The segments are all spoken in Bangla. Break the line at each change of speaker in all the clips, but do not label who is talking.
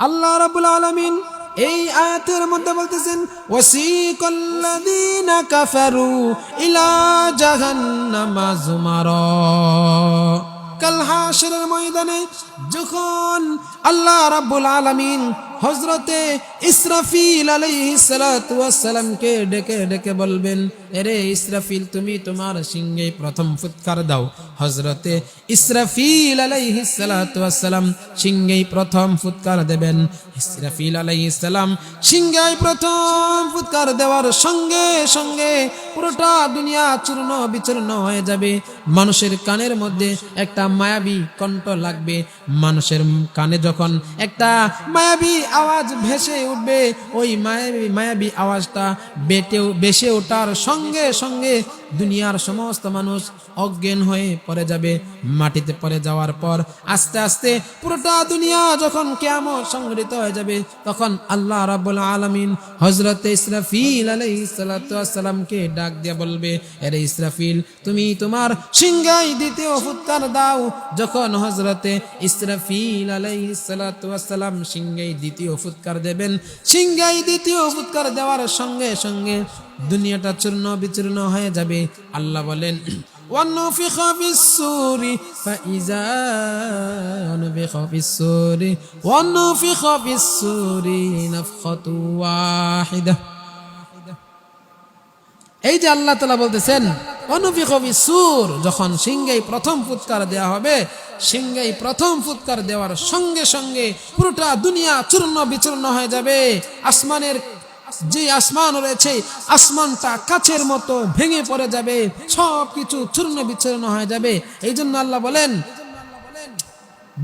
আল্লাহ রাবুল আলমিন এই আয়াতের মধ্যে বলতেছেন, ওয়াসিকাল্লাযীনা কাফারু ইলা জাহান্নামা যুমারা কাল হাশরের ময়দানে যখন আল্লাহ রাব্বুল আলামিন হযরতে ইসরাফিল আলাইহিস সালাতু ওয়াস সালামকে ডেকে ডেকে বলবেন, এরে ইসরাফিল, তুমি তোমার সিংহে প্রথম ফুৎকার দাও। হজরতে ইসরাফিল আলাইহিস সালাতু ওয়াস সালাম সিংহে প্রথম ফুৎকার দেবেন। ইসরাফিল আলাইহিস সালাম সিংহে প্রথম ফুৎকার দেওয়ার সঙ্গে সঙ্গে পুরোটা দুনিয়া চূর্ণ বিচূর্ণ হয়ে যাবে। মানুষের কানের মধ্যে একটা মায়াবী কণ্ঠ লাগবে। মানুষের কানে যখন একটা মায়াবী আওয়াজ ভেসে উঠবে ওই মায়াবী মায়াবী আওয়াজটা বেটে বেসে ওঠার সঙ্গে সঙ্গে দুনিয়ার সমস্ত মানুষ অজ্ঞান হয়ে পড়ে যাবে। মাটিতে পড়ে যাওয়ার পর আস্তে আস্তে পুরোটা দুনিয়া যখন কেমন সংগঠিত হয়ে যাবে, তখন আল্লাহ রাব্বুল আলামিন হযরত ইসরাফিল আলাইহিস সালাতু ওয়াস সালামকে ডাক দিয়ে বলবে আরে ইসরাফিল, তুমি তোমার সিংহাই দ্বিতীয় ফুৎকার দাও। যখন হযরতে ইসরাফিল আলাইহিস সালাতু ওয়াস সালাম সিংহাই দ্বিতীয় ফুৎকার দেবেন সিংহাই দ্বিতীয় ফুৎকার দেওয়ার সঙ্গে সঙ্গে দুনিয়াটা চূর্ণ বিচূর্ণ হয়ে যাবে আল্লাহ বলেন ونفخ في السور فإذا نفخ في السور ونفخ في السور نفخة واحدة এই যে আল্লাহ তালা বলতেছেন অনুফিকবি সুর যখন সিংহেই প্রথম ফুৎকার দেওয়া হবে সিংহেই প্রথম ফুৎকার দেওয়ার সঙ্গে সঙ্গে পুরোটা দুনিয়া চূর্ণ বিচূর্ণ হয়ে যাবে আসমানের যে আসমান রয়েছে, আসমানটা কাছের মতো ভেঙে পড়ে যাবে সব কিছু চূর্ণ বিচূর্ণ হয়ে যাবে। এই জন্য আল্লাহ বলেন,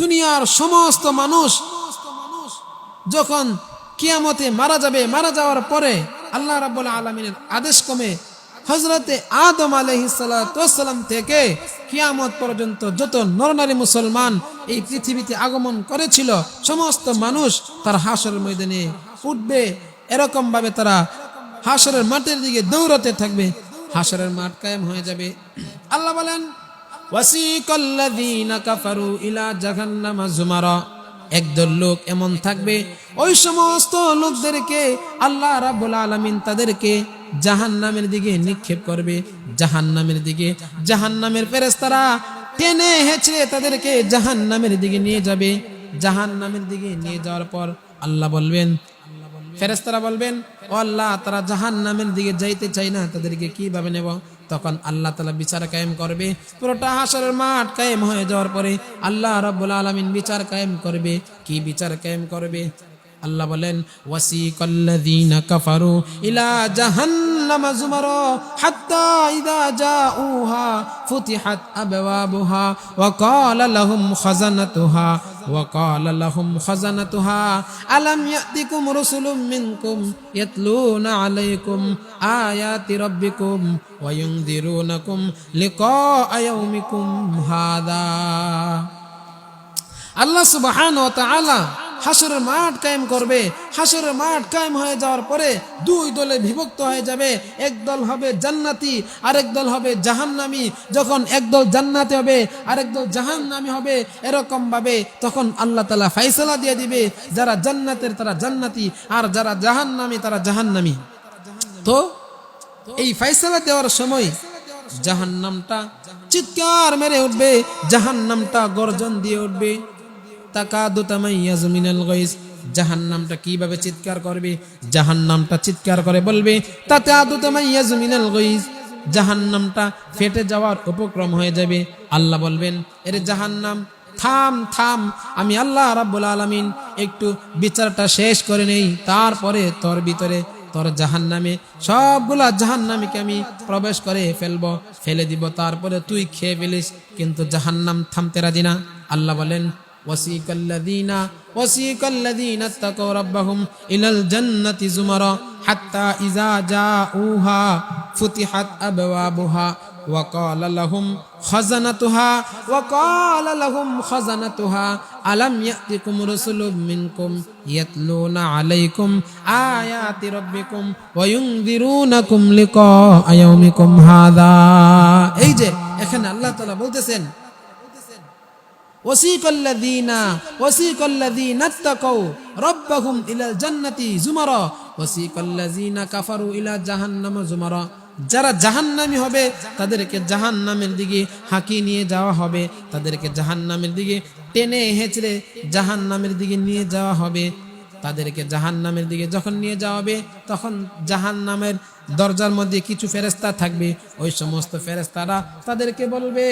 দুনিয়ার সমস্ত মানুষ যখন কিয়ামতে মারা যাবে, মারা যাওয়ার পরে আল্লাহ রাব্বুল আলমিনের আদেশ কমে হজরতে আদম আলহিসাল্লাম থেকে কিয়ামত পর্যন্ত যত নরনারী মুসলমান এই পৃথিবীতে আগমন করেছিল, সমস্ত মানুষ তার হাসরের ময়দানে উঠবে। এরকম ভাবে তারা হাসরের মাঠের দিকে দৌড়াতে থাকবে। হাসরের মাঠ কায়েম হয়ে যাবে। আল্লাহ বলেন একদল লোক এমন থাকবে, ওই সমস্ত লোকদেরকে আল্লাহ রাব্বুল আলামিন তাদেরকে জাহান্নামের দিকে নিক্ষেপ করবে। জাহান্নামের দিকে, জাহান্নামের ফেরেশতারা টেনে হেঁচড়ে তাদেরকে জাহান্নামের দিকে নিয়ে যাবে। জাহান্নামের দিকে নিয়ে যাওয়ার পর আল্লাহ বলবেন ফেরেস্তারা বলবেন, ও আল্লাহ, তারা জাহান নামের দিকে যাইতে চাই না, তাদেরকে কীভাবে নেব? তখন আল্লাহ তালা বিচার কায়েম করবে। পুরোটা হাসরের মাঠ কায়েম হয়ে যাওয়ার পরে আল্লাহ রব্বুল আলমিন বিচার কায়েম করবে। কি বিচার কায়েম করবে? আল্লাহ বলেন ওয়াসিকাল্লাযীনা কাফারু ইলা জাহান্নামা যুমারা হাত্তা ইযা জাউহা ফুতিহাত আবওয়াবুহা ওয়া ক্বালা লাহুম খাজানাতুহা ওয়া ক্বালা লাহুম খাজানাতুহা আলাম ইয়াতিকুম রাসূলুম মিনকুম ইয়াতলুনা আলাইকুম আয়াতি রাব্বিকুম ওয়া ইউনযিরুনাকুম লিকাআ ইয়াউমিকুম হাদা আল্লাহ সুবহান ও তাআলা হাসরের মাঠ কায়েম করবে। হাসরের মাঠ কায়েম হয়ে যাওয়ার পরে দুই দলে বিভক্ত হয়ে যাবে। এক দল হবে জান্নাতি, আরেক দল হবে জাহান্নামি। যখন একদল জান্নাতি হবে, আরেক দল জাহান্নামি হবে, এরকম ভাবে তখন আল্লাহ তালা ফাইসলা দিয়ে দিবে, যারা জান্নাতের তারা জান্নাতি, আর যারা জাহান্নামি তারা জাহান্নামি। তো এই ফাইসলা দেওয়ার সময় জাহান্নামটা চিৎকার মেরে উঠবে, জাহান্নামটা গর্জন দিয়ে উঠবে। তাকাদু তামাইয়াজু মিনাল গাইস। জাহান্নামটা কীভাবে চিৎকার করবে? জাহান্নামটা চিৎকার করে বলবে তাকাদু তামাইয়াজু মিনাল গাইস। জাহান্নামটা ফেটে যাওয়ার উপক্রম হয়ে যাবে। আল্লাহ বলবেন, এর জাহান্নাম, থাম থাম, আমি আল্লাহ রাব্বুল আলামিন একটু বিচারটা শেষ করে নেই। তারপরে তোর ভিতরে, তোর জাহান নামে সবগুলা জাহান নামীকে আমি প্রবেশ করে ফেলব, ফেলে দিব। তারপরে তুই খেয়ে ফেলিস, কিন্তু জাহান্নাম থামতে রাজি না। আল্লাহ বলেন وسيق الذين وسيق الذين اتقوا ربهم إلى الجنة زمرا حتى إذا جاءوها فتحت أبوابها وقال لهم خزنتها وقال لهم خزنتها ألم يأتكم رسل منكم يتلون عليكم آيات ربكم وينذرونكم لقاء يومكم هذا এই যে এখানে আল্লাহ তাআলা বলতেছেন ওসিকল্লাযীনা ওসিকল্লাযীনা তাকাউ রাব্বাহুম ইলাল জান্নাতি জুমারা ওসিকল্লাযীনা কাফারু ইলা জাহান্নামা জুমারা। যারা জাহান্নামী হবে, তাদেরকে জাহান্নামের দিকে হাঁকিয়ে নিয়ে যাওয়া হবে। তাদেরকে জাহান্নামের দিকে টেনে হেঁচড়ে জাহান্নামের দিকে নিয়ে যাওয়া হবে। তাদেরকে জাহান্নামের দিকে যখন নিয়ে যাওয়া হবে, তখন জাহান্নামের দরজার মধ্যে কিছু ফেরেস্তা থাকবে। ওই সমস্ত ফেরেস্তারা তাদেরকে বলবে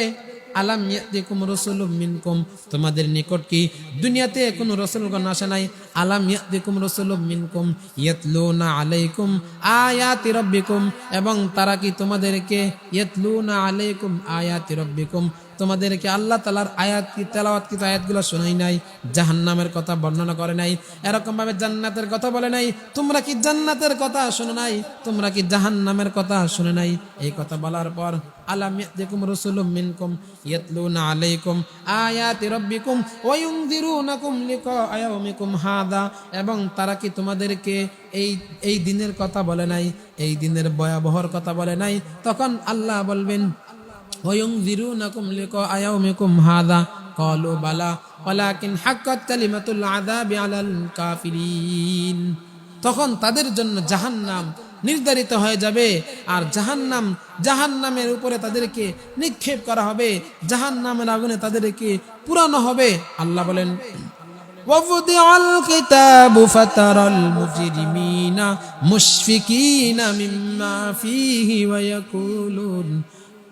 আলাম ইয়াতিকুম রাসূলুম মিনকুম। তোমাদের নিকট কি দুনিয়াতে কোনো রাসূলগণ আসে নাই? আলাম ইয়াতিকুম রাসূলুম মিনকুম, ইয়াতলুনা আলাইকুম আয়াতি রাব্বিকুম। এবং তারা কি তোমাদেরকে, ইয়াতলুনা আলাইকুম আয়াতি রাব্বিকুম? তোমাদেরকে আল্লাহ তালার আয়াত কি, তেলাওয়াত কি আয়াতগুলো শোনাই নাই, জাহান্নামের কথা বর্ণনা করে নাই এরকম ভাবে জান্নাতের কথা বলে নাই, তোমরা কি জান্নাতের কথা শুনে নাই, তোমরা কি জাহান্নামের কথা শুনে নাই? এই কথা বলার পর, আলাম ইয়াতিকুম রাসূলুম মিনকুম ইয়াতলুনা আলাইকুম আয়াতি রাব্বিকুম ওয়া ইউনযিরুনাকুম লিকা ইয়াউমিকুম হাদা। এবং তারা কি তোমাদেরকে এই এই দিনের কথা বলে নাই, এই দিনের ভয়াবহর কথা বলে নাই? তখন আল্লাহ বলবেন وينذرونكم لقاء يومكم هذا قالوا بلى ولكن حقت كلمة العذاب على الكافرين তখন তাদের জন্য জাহান্নাম নির্ধারিত হয়ে যাবে আর জাহান্নাম জাহান্নামের উপরে তাদেরকে নিক্ষেপ করা হবে জাহান্নামের আগুনে তাদেরকে পুরানো হবে আল্লাহ বলেন ووضع الكتاب فترى المجرمين مشفقين مما فيه ويقولون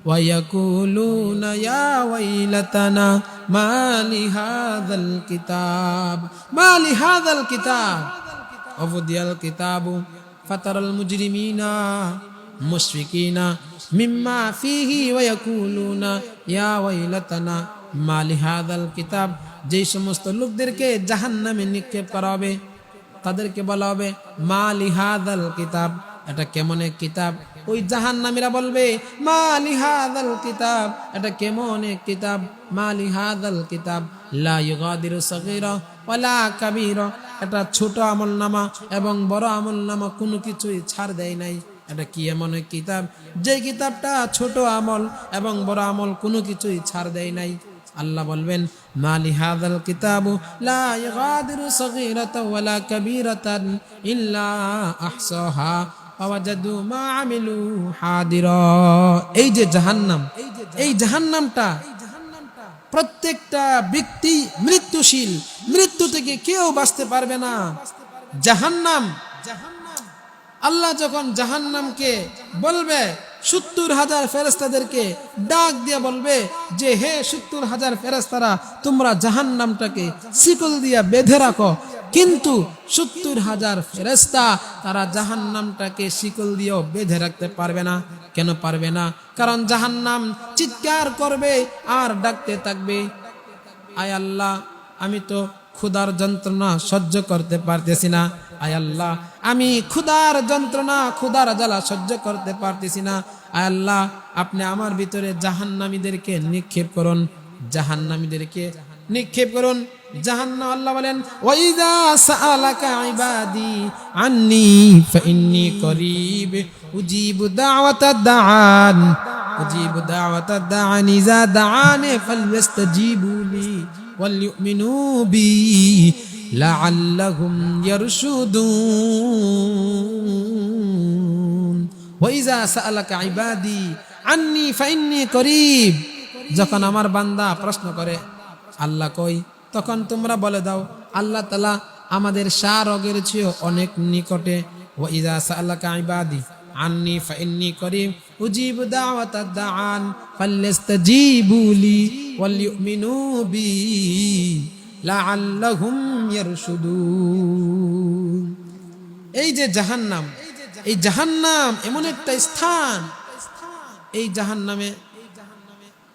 ويقولون يا ويلتنا ما لهذا الكتاب ما لهذا الكتاب ووضع الكتاب فترى المجرمين مشفقين مما فيه ويقولون يا ويلتنا ما لهذا الكتاب যেই সমস্ত লোকদেরকে জাহান্নামে নিক্ষেপ করা হবে তাদেরকে বলা হবে মা লিহাদাল কিতাব এটা কেমন এক কিতাব? ওই জাহান্নামীরা বলবে, মা লিহাদাল কিতাব। এটা কেমন এক কিতাব? মা লিহাদাল কিতাব। লা ইউগাদিরু সগীরা ওয়ালা কাবীরা। এটা ছোট আমল নামা এবং বড় আমল নামা কোনো কিছুই ছাড় দেয় নাই। এটা কি এমন এক কিতাব? যে কিতাবটা ছোট আমল এবং বড় আমল কোনো কিছুই ছাড় দেয় নাই। আল্লাহ বলবেন মালি হাদাল কিতাবু লা ইগাদিরু সগীরাতাও ওয়ালা কাবীরাতান ইল্লা আহসাহা। এই যে জাহান্নাম, এই জাহান্নামটা প্রত্যেকটা ব্যক্তি মৃত্যুশীল, মৃত্যু থেকে কেউ বাঁচতে পারবে না। জাহান্নাম, আল্লাহ যখন জাহান্নামকে বলবে, সত্তর হাজার ফেরেস্তাদেরকে ডাক দিয়ে বলবে যে, হে সত্তর হাজার ফেরেস্তারা তোমরা জাহান্নামটাকে শিকল দিয়া বেঁধে রাখো কিন্তু সত্তর হাজার ফেরেস্তা তারা জাহান্নামটাকে শিকল দিয়েও বেঁধে রাখতে পারবে না। কেন পারবে না? কারণ জাহান্নাম চিৎকার করবে আর ডাকতে থাকবে। আয় আল্লাহ, আমি তো ক্ষুধার যন্ত্রণা সহ্য করতে পারতেছি না। আয় আল্লাহ, আমি ক্ষুধার যন্ত্রণা, ক্ষুধার জ্বালা সহ্য করতে পারতেছি না। আয় আল্লাহ, আপনি আমার ভিতরে জাহান্নামীদেরকে নিক্ষেপ করুন। জাহান্নামীদেরকে নিক্ষেপ করুন। জাহান্নাম আল্লাহ বলেন, ওয়াইদা সাআলাকা ইবাদি আন্নি ফাইন্নি করিব। উজিবু দাওয়াতাদ দাআন, উজিবু দাওয়াতাদ দাআন ইজা দাআনি ফালইস্তাজিবু লি ওয়ালইউমিনু বি লাআল্লাহুম ইয়ারশুদুন। ওয়াইজা সাআলাকা ইবাদি আন্নি ফাইন্নি করিব। যখন আমার বান্দা প্রশ্ন করে আল্লাহ কই? তখন তোমরা বলে দাও, আল্লাহ তালা আমাদের রোগের চেয়েও অনেক নিকটে। ও ইদা সাল্লাকা ইবাদি, আন্নি ফাইন্নি করিম, উজিব দাওয়াতাদ দাআন ফাল্লাস্তাজিবু লি ওয়াল ইউমিনু বি লাআল্লাহুম ইয়ারশুদুন। এই যে জাহান্নাম, এই জাহান্নাম এমন একটা স্থান, এই জাহান্নামে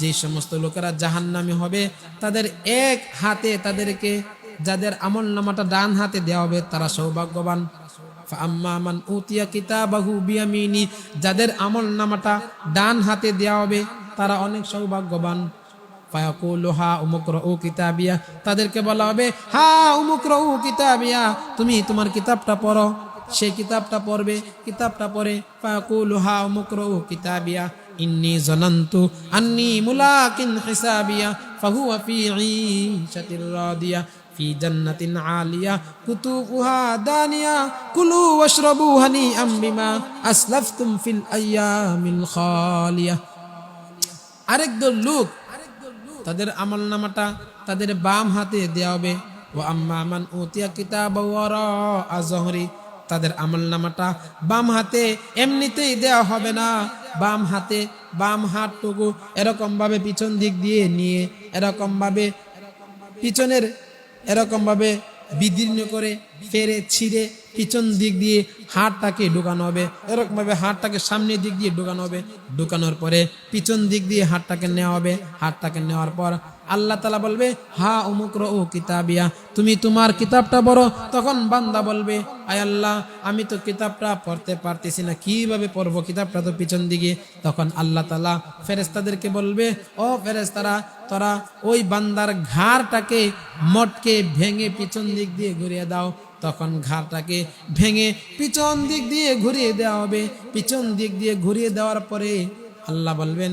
যে সমস্ত লোকেরা জাহান্নামে হবে, তাদের এক হাতে তাদেরকে যাদের আমল নামাটা ডান হাতে দেওয়া হবে, তারা সৌভাগ্যবান। আম্মা মান উতিয়া কিতাবাহু বিয়ামিনি, যাদের আমল নামাটা ডান হাতে দেওয়া হবে, তারা অনেক সৌভাগ্যবান। ও তাদেরকে বলা হবে, হা উমুকর ও কিতাবিয়া, তুমি তোমার কিতাবটা পড়ো। সেই কিতাবটা পড়বে, কিতাবটা পড়ে ফায়াকুলু হা উমুকর ও কিতাবিয়া। ইন্নি জনন্তু আন্নি মুলাকিন হিসাবিয়া ফাহুয়া ফি ঈশাতির রাদিয়া في جنة عالية قطوفها دانية كلوا واشربوا هنيئا بما أسلفتم في الأيام الخالية আরেক দল লোক তাদের আমল নামাটা তাদের বাম হাতে দেওয়া হবে ও আম্মা মান উতিয়া কিতাব আজহরি তাদের আমল নামাটা বাম হাতে এমনিতেই দেওয়া হবে না বাম হাতে, বাম হাতটুকু এরকমভাবে পিছন দিক দিয়ে নিয়ে এরকমভাবে পিছনের এরকমভাবে বিদীর্ণ করে ফেরে, ছিঁড়ে পিছন দিক দিয়ে হাড়টাকে ঢুকানো হবে। এরকমভাবে হাড়টাকে সামনের দিক দিয়ে ঢুকানো হবে। ঢুকানোর পরে পিছন দিক দিয়ে হাড়টাকে নেওয়া হবে। হাড়টাকে নেওয়ার পর আল্লাহ তালা বলবে, হা উমুক ও কিতাবিয়া, তুমি তোমার কিতাবটা পড়ো। তখন বান্দা বলবে, আয় আল্লাহ, আমি তো কিতাবটা পড়তে পারতেছি না, কীভাবে পড়ব? কিতাবটা তো পিছন দিকে। তখন আল্লাহ তালা ফেরেস্তাদেরকে বলবে, ও ফেরেস্তারা তোরা ওই বান্দার ঘাড়টাকে মটকে ভেঙে পিছন দিক দিয়ে ঘুরিয়ে দাও। তখন ঘাড়টাকে ভেঙে পিছন দিক দিয়ে ঘুরিয়ে দেওয়া হবে। পিছন দিক দিয়ে ঘুরিয়ে দেওয়ার পরে আল্লাহ বলবেন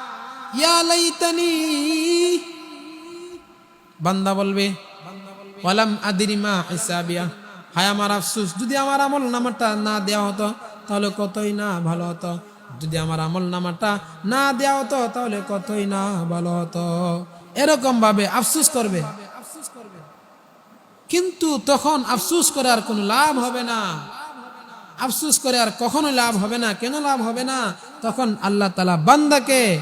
ইয়া বান্দা বলবে আমার আফসুস, যদি আমার আমল নামাটা না দেওয়া হতো, তাহলে কতই না ভালো হতো? যদি আমার আমল নামাটা না দেওয়া হতো, তাহলে কতই না ভালো হতো? এরকম ভাবে আফসুস করবে। কিন্তু তখন আফসুস করে আর কোনো লাভ হবে না। আফসুস করে আর কখনো লাভ হবে না। কেন লাভ হবে না? তখন আল্লাহ তালা বান্দাকে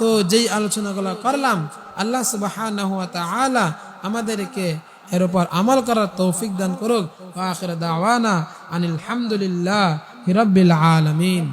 তো যেই আলোচনাগুলো করলাম, আল্লাহ সুবাহ আমাদেরকে এর উপর আমল করার তৌফিক দান করুক। দাওয়ানা আনিল হামদুলিল্লাহ হিরবিল আলামিন।